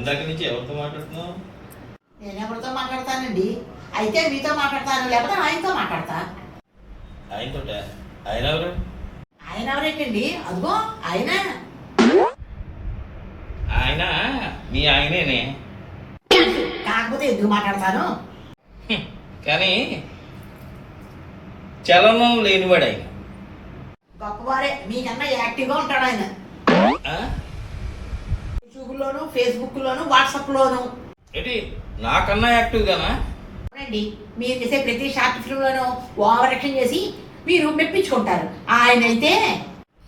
ఇందాక నుంచి ఎవరితో మాట్లాడుతున్నావు? నేను ఎవరితో మాట్లాడతానండి? అయితే మీతో మాట్లాడతాను లేకపోతే ఆయనతో మాట్లాడతా. ఆయనతోట? ఆయన ఎవరు? ఆయన ఎవరేటండి? అదిగో ఆయన. ఆయన? మీ ఆయనేనే? కాకపోతే ఎందుకు మాట్లాడతాను. కానీ చలనం లేనివాడు ఆయన. గొప్పవారే మీకన్నా యాక్టివ్గా ఉంటాడు ఆయన? యూట్యూబ్లోను ఫేస్బుక్లోను వాట్సాప్లోను. ఏంటి? నాకన్నా యాక్టివ్గానా అవునండి. మీరు చేసే ప్రతి షార్ట్ ఫిల్మ్లోనూ ఓవర్ యాక్షన్ చేసి మీరు మెప్పించుకుంటారు. ఆయన అయితే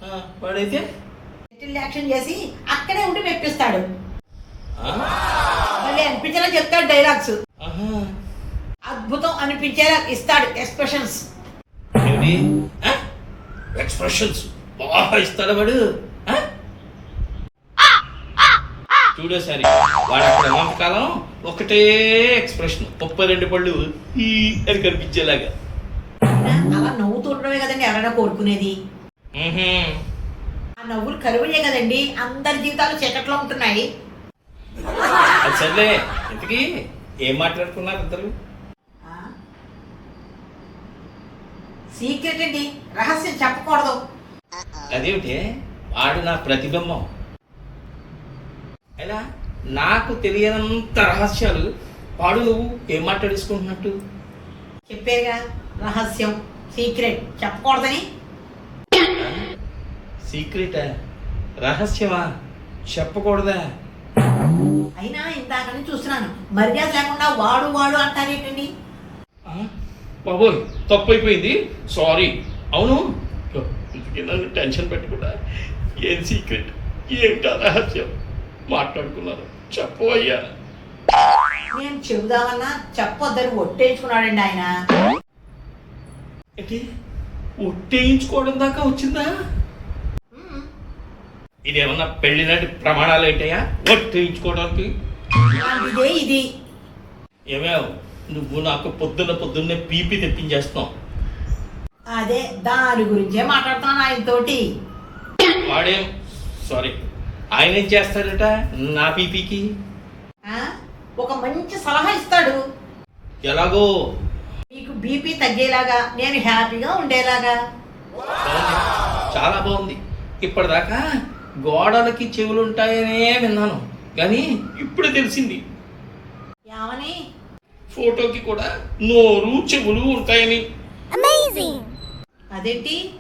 ఆ, వాడైతే? లిటిల్ యాక్షన్ చేసి అక్కడే ఉండి మెప్పిస్తాడు. ఆ? మళ్ళీ అనిపించేలా చెప్తాడు డైలాగ్స్. ఆహా. అద్భుతం అనిపించేలా ఇస్తాడు ఎక్స్ప్రెషన్స్. ఎక్స్ప్రెషన్స్. బాగా ఇస్తాడు వాడు? చూడేసరి వాడు అక్కడ ఉన్నంతకాలం ఒకటే ఎక్స్ప్రెషన్ ముప్పై రెండు పళ్ళు ఈ అని కనిపించేలాగా. అలా నవ్వుతూ ఉండడమే కదండి ఎవరైనా కోరుకునేది. ఆ నవ్వులు కరువులే కదండి అందరి జీవితాలు చీకట్లో ఉంటున్నాయి. అది సర్లే ఇంతకీ ఏం మాట్లాడుకున్నారు ఇద్దరు? సీక్రెట్ అండి రహస్యం చెప్పకూడదు. అదేమిటి? వాడు నా ప్రతిబింబం. ఎలా? నాకు తెలియనంత రహస్యాలు. వాడు నువ్వు ఏం మాట్లాడేసుకుంటున్నట్టు? చెప్పారుగా రహస్యం సీక్రెట్ చెప్పకూడదని. సీక్రెటా రహస్యమా? చెప్పకూడదా? అయినా ఇందాక నుంచి చూస్తున్నాను. మర్యాద లేకుండా వాడు వాడు అంటారేంటండి ఆ? బాబోయ్ తప్పు అయిపోయింది సారీ అవును టెన్షన్ పెట్టకుండా ఏం సీక్రెట్ ఏమిటా రహస్యం? మాట్లాడుకున్నారు చెప్పు అయ్యా. నేను చెబుదామన్నా చెప్పొద్దని ఒట్టేయించుకున్నాడండి ఆయన. ఏంటి? ఒట్టేయించుకోవడం దాకా వచ్చిందా. ఇదేమన్నా పెళ్ళి నాటి ప్రమాణాలు ఏంటయ్యా? ఒట్టేయించుకోవడానికి? ఇది. ఏమేవ్? నువ్వు నాకు పొద్దున్న పొద్దున్నే పీపీ తెప్పించేస్తున్నావు. అదే దాని గురించే మాట్లాడుతున్నాను ఆయనతోటి. వాడేం? సారీ. ఆయన ఏం చేస్తాడట? నా పీపీకి. ఆ? ఒక మంచి సలహా ఇస్తాడు. ఎలాగో? మీకు బీపీ తగ్గేలాగా నేను హ్యాపీగా ఉండేలాగా. చాలా బాగుంది. ఇప్పటిదాకా గోడలకి చెవులు ఉంటాయనే విన్నాను. కానీ ఇప్పుడు తెలిసింది. ఏమని? ఫోటోకి కూడా నోరు చెవులు ఉంటాయని. అదేంటి?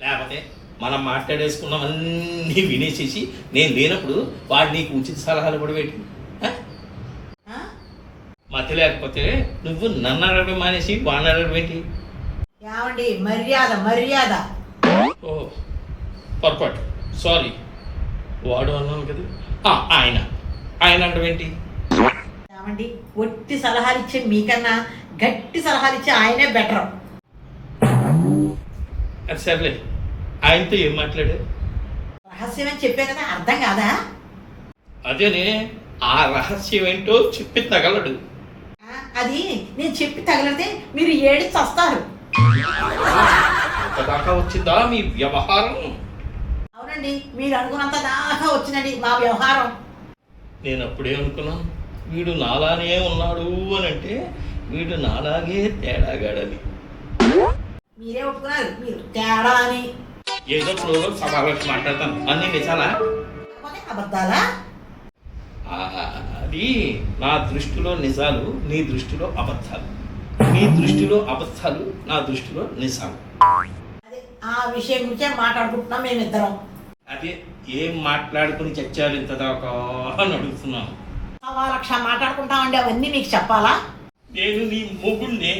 లేకపోతే మనం మాట్లాడేసుకున్నవన్నీ వినేసేసి నేను లేనప్పుడు వాడు నీకు ఉచిత సలహాలు కూడా పెట్టి? మతి లేకపోతే నువ్వు నన్ను అడగడం మానేసి వాడిని అడగడం ఏంటి? ఏమండి? మర్యాద మర్యాద. ఓ పొరపాటు. సారీ. వాడు అన్నాను కదా. ఆయన. ఆయన అనడం ఏంటి? ఏమండి? ఒట్టి సలహాలు ఇచ్చే మీకన్నా గట్టి సలహాలు ఇచ్చే ఆయనే బెటర్. అది సర్లే. ఆయనతో ఏం మాట్లాడారు? రహస్యం అని చెప్పే కదా అర్థం కాదా? అదేనే ఆ రహస్యం ఏంటో చెప్పి తగలడు. ఆ, అది నేను చెప్పి తగిలితే మీరు ఏడి చస్తారు దాకా వచ్చిందా మీ వ్యవహారం? అవునండి మీరు అనుకున్నంత దాకా వచ్చిందండి మా వ్యవహారం. నేను అప్పుడే అనుకున్నాను వీడు నాలానే ఉన్నాడు అని అంటే వీడు నాలాగే తేడాగాడని మీరే ఒప్పుకున్నారు మీరు తేడా అని. ఏదో ఫ్లోలో సభలోకి మాట్లాడతాను అన్ని నిజాలా? అబద్ధాలా? అది నా దృష్టిలో నిజాలు నీ దృష్టిలో అబద్ధాలు. నీ దృష్టిలో అబద్ధాలు నా దృష్టిలో నిజాలు. అదే ఆ విషయం గురించే మాట్లాడుకుంటున్నాం మేమిద్దరం. అదే ఏం మాట్లాడుకుని చచ్చారు ఇంత దాకా అని అడుగుతున్నాను. సవా లక్ష మాట్లాడుకుంటామండి అవన్నీ మీకు చెప్పాలా? నేను నీ మొగుడినే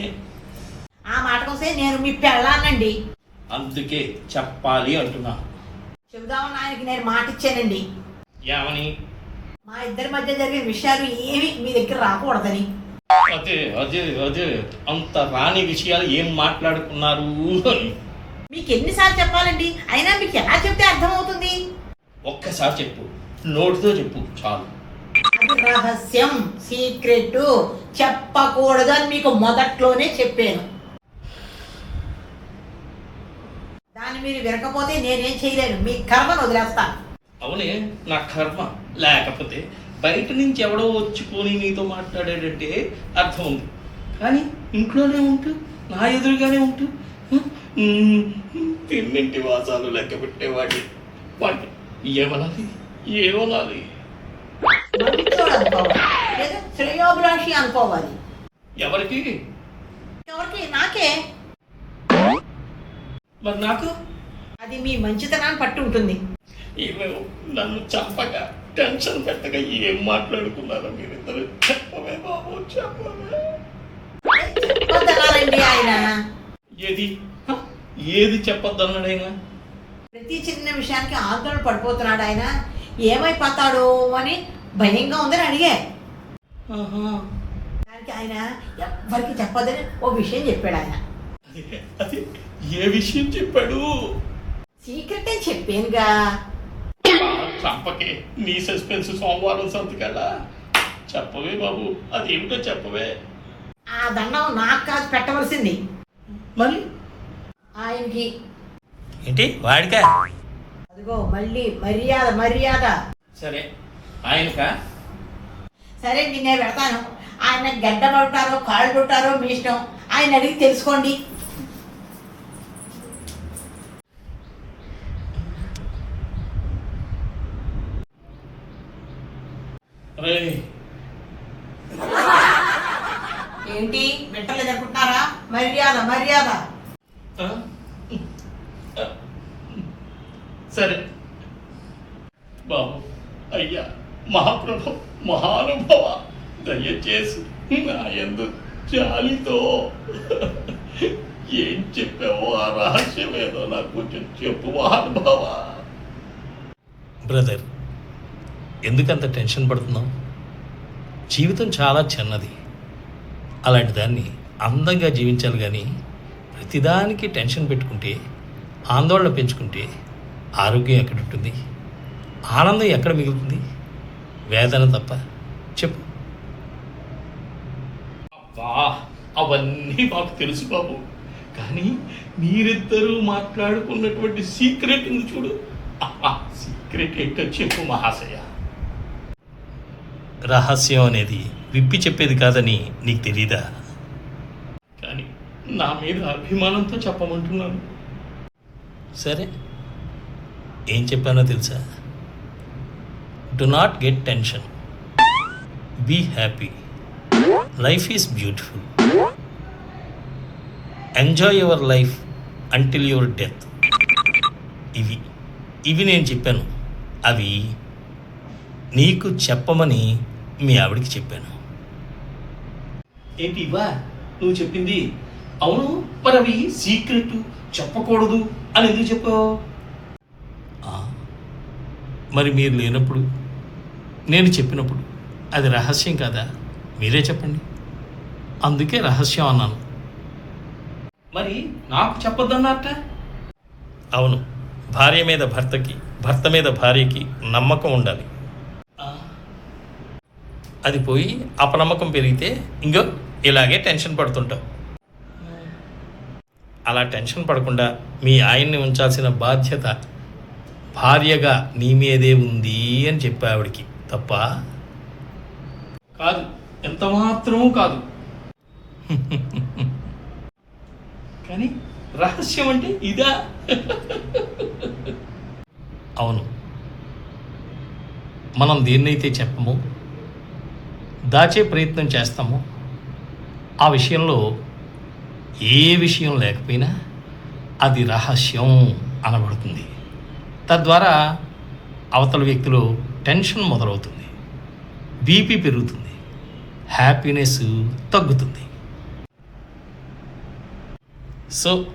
ఆ మాట వస్తే నేను మీ పెళ్ళానండి అందుకే చెప్పాలి అంటున్నాను చెబుదామని ఆయనకి నేను మాట ఇచ్చానండి? ఏమని? మా ఇద్దరి మధ్య జరిగిన విషయాలు ఏమి మీ దగ్గర రాకూడదని. అదే అదే అదే. అంత రాని విషయాలు ఏం మాట్లాడుకున్నారు అని. మీకు ఎన్నిసార్లు చెప్పాలండి? అయినా మీకు ఎలా చెప్తే అర్థమవుతుంది? ఒక్కసారి చెప్పు. నోటితో చెప్పు చాలు. అది రహస్యం సీక్రెట్. చెప్పకూడదు అని మీకు మొదట్లోనే చెప్పాను. దాన్ని మీరు వినకపోతే నేనేం చేయలేను. మీ కర్మను వదిలేస్తా. అవునే నా కర్మ. లేకపోతే బయట నుంచి ఎవడో వచ్చుకొని నీతో మాట్లాడాడంటే అర్థం ఉంది. కానీ ఇంట్లోనే ఉంటూ నా ఎదురుగానే ఉంటూ "ఉమ్, తిన్నింటి వాసాలు లెక్క పెట్టేవాడి వాడి ఏమనాలి? ఏమనాలి శ్రేయోభిలాషి అనుకోవాలి. ఎవరికి? ఎవరికి? నాకే. మరి నాకు? అది మీ మంచితనాన్ని పట్టి ఉంటుంది. ఈమె నన్ను చంపగా టెన్షన్ పెట్టగా ఏం మాట్లాడుకున్నారో మీరిద్దరు చెప్పవే బాబు చెప్పవే. చెప్పొద్దనాలండి ఆయన. ఏది? హ? ఏది చెప్పొద్దన్నాడైనా? ప్రతి చిన్న విషయానికి ఆందోళన పడిపోతున్నాడు ఆయన. ఏమైపోతాడో అని భయంగా ఉందని అడిగా. ఆహా. దానికి ఆయన ఎవ్వరికి చెప్పొద్దని ఓ విషయం చెప్పాడు ఆయన. అదే అదే. ఏ విషయం చెప్పాడు? సీక్రెట్ అని చెప్పానుగా? చంపకే. నీ సస్పెన్స్ సోమవారం సంతకల్లా చెప్పవే బాబు. అదేమిటో చెప్పవే. ఆ దండం నాకు కాదు పెట్టవలసింది. మరి? ఆయనకి. ఏంటి? వాడికా? అదిగో మళ్ళీ మర్యాద మర్యాద. సరే. ఆయనకా? సరే నేను పెడతాను. ఆయన గడ్డ పడతారో కాళ్ళు పడతారో మీ ఇష్టం. ఆయన అడిగి తెలుసుకోండి. మర్యాద మర్యాద. సరే. బాబు అయ్యా మహాప్రభు మహానుభవ దయచేసి నా ఎందు జాలితో ఏం చెప్పావో ఆ రహస్యం ఏదో నాకు కొంచెం చెప్పు మహానుభవ. బ్రదర్ ఎందుకంత టెన్షన్ పడుతున్నావు? జీవితం చాలా చిన్నది. అలాంటి దాన్ని అందంగా జీవించాలి కానీ ప్రతిదానికి టెన్షన్ పెట్టుకుంటే ఆందోళన పెంచుకుంటే ఆరోగ్యం ఎక్కడ ఉంటుంది? ఆనందం ఎక్కడ మిగులుతుంది? వేదన తప్ప చెప్పు. అబ్బా అవన్నీ మాకు తెలుసు బాబు. కానీ మీరిద్దరూ మాట్లాడుకున్నటువంటి సీక్రెట్ ఉంది చూడు. సీక్రెట్ ఏంటో చెప్పు మహాశయ. రహస్యం అనేది విప్పి చెప్పేది కాదని నీకు తెలీదా? నా మీద అభిమానంతో చెప్పమంటున్నాను. సరే. ఏం చెప్పానో తెలుసా? Do not get tension be happy life is beautiful enjoy your life until your death ఇవి ఇవి నేను చెప్పాను. అవి నీకు చెప్పమని మీ ఆవిడికి చెప్పాను. ఏంటి ఇవా నువ్వు చెప్పింది అవును మరి అవి సీక్రెట్ చెప్పకూడదు అని ఎందుకు చెప్పావు? మరి మీరు లేనప్పుడు నేను చెప్పినప్పుడు అది రహస్యం కాదా? మీరే చెప్పండి. అందుకే రహస్యం అన్నాను. మరి నాకు చెప్పొద్దన్నట్ట అవును భార్య మీద భర్తకి భర్త మీద భార్యకి నమ్మకం ఉండాలి. అది పోయి అపనమ్మకం పెరిగితే ఇంకో ఇలాగే టెన్షన్ పడుతుంటావు. అలా టెన్షన్ పడకుండా మీ ఆయన్ని ఉంచాల్సిన బాధ్యత భార్యగా నీ మీదే ఉంది అని చెప్పా ఆవిడికి. తప్ప? కాదు. ఎంత మాత్రమూ కాదు. కానీ రహస్యం అంటే ఇదా? అవును. మనం దేన్నైతే చెప్పమో దాచే ప్రయత్నం చేస్తామో ఆ విషయంలో ఏ విషయం లేకపోయినా అది రహస్యం అనబడుతుంది. తద్వారా అవతల వ్యక్తిలో టెన్షన్ మొదలవుతుంది. బీపీ పెరుగుతుంది. హ్యాపీనెస్ తగ్గుతుంది. సో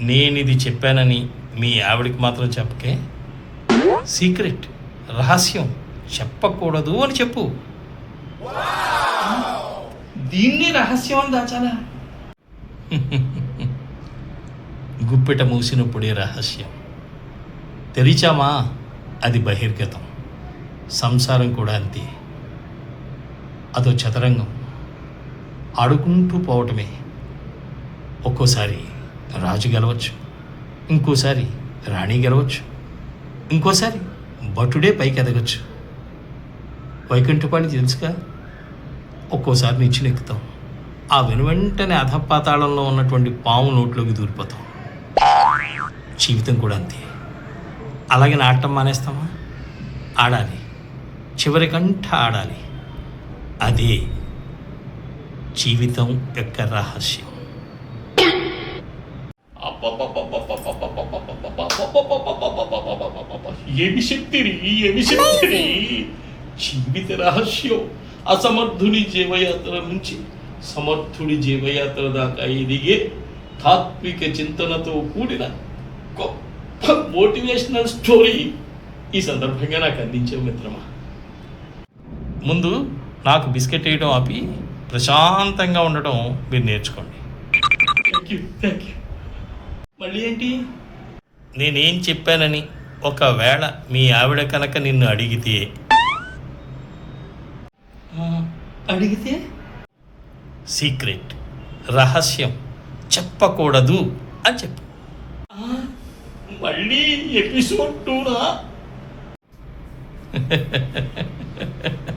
నేను ఇది చెప్పానని మీ ఆవిడకి మాత్రం చెప్పకే. సీక్రెట్ రహస్యం చెప్పకూడదు అని చెప్పు. దీన్ని రహస్యం అని దాచాలా గుప్పెట మూసినప్పుడే రహస్యం. తెరిచామా? అది బహిర్గతం. సంసారం కూడా అంతే. అదో చదరంగం. ఆడుకుంటూ పోవటమే. ఒక్కోసారి రాజు గెలవచ్చు. ఇంకోసారి రాణి గెలవచ్చు. ఇంకోసారి భటుడే పైకి ఎదగచ్చు వైకుంఠపాణి తెలుసుగా? ఒక్కోసారి నిచ్చినెక్కుతాం. ఆ వెను వెంటనే అధపాతాళంలో ఉన్నటువంటి పాము నోట్లోకి దూరిపోతాం. జీవితం కూడా అంతే. అలాగే నాటం మానేస్తామా? ఆడాలి. చివరికంట ఆడాలి. అదే జీవితం యొక్క రహస్యం. ఏమి శక్తిని? ఏమి శక్తిని? జీవిత రహస్యం. అసమర్థుని జీవయాత్ర నుంచి సమర్థుడి జీవయాత్ర దాకా ఎదిగే తాత్విక చింతనతో కూడిన గొప్ప మోటివేషనల్ స్టోరీ ఈ సందర్భంగా నాకు అందించావు మిత్రమా ముందు నాకు బిస్కెట్ వేయడం ఆపి ప్రశాంతంగా ఉండటం మీరు నేర్చుకోండి థ్యాంక్ యూ థ్యాంక్ యూ మళ్ళీ ఏంటి నేనేం చెప్పానని ఒకవేళ మీ ఆవిడ కనుక నిన్ను అడిగితే అడిగితే సీక్రెట్ రహస్యం చెప్పకూడదు అని చెప్పు. మళ్ళీ ఎపిసోడ్ టూనా?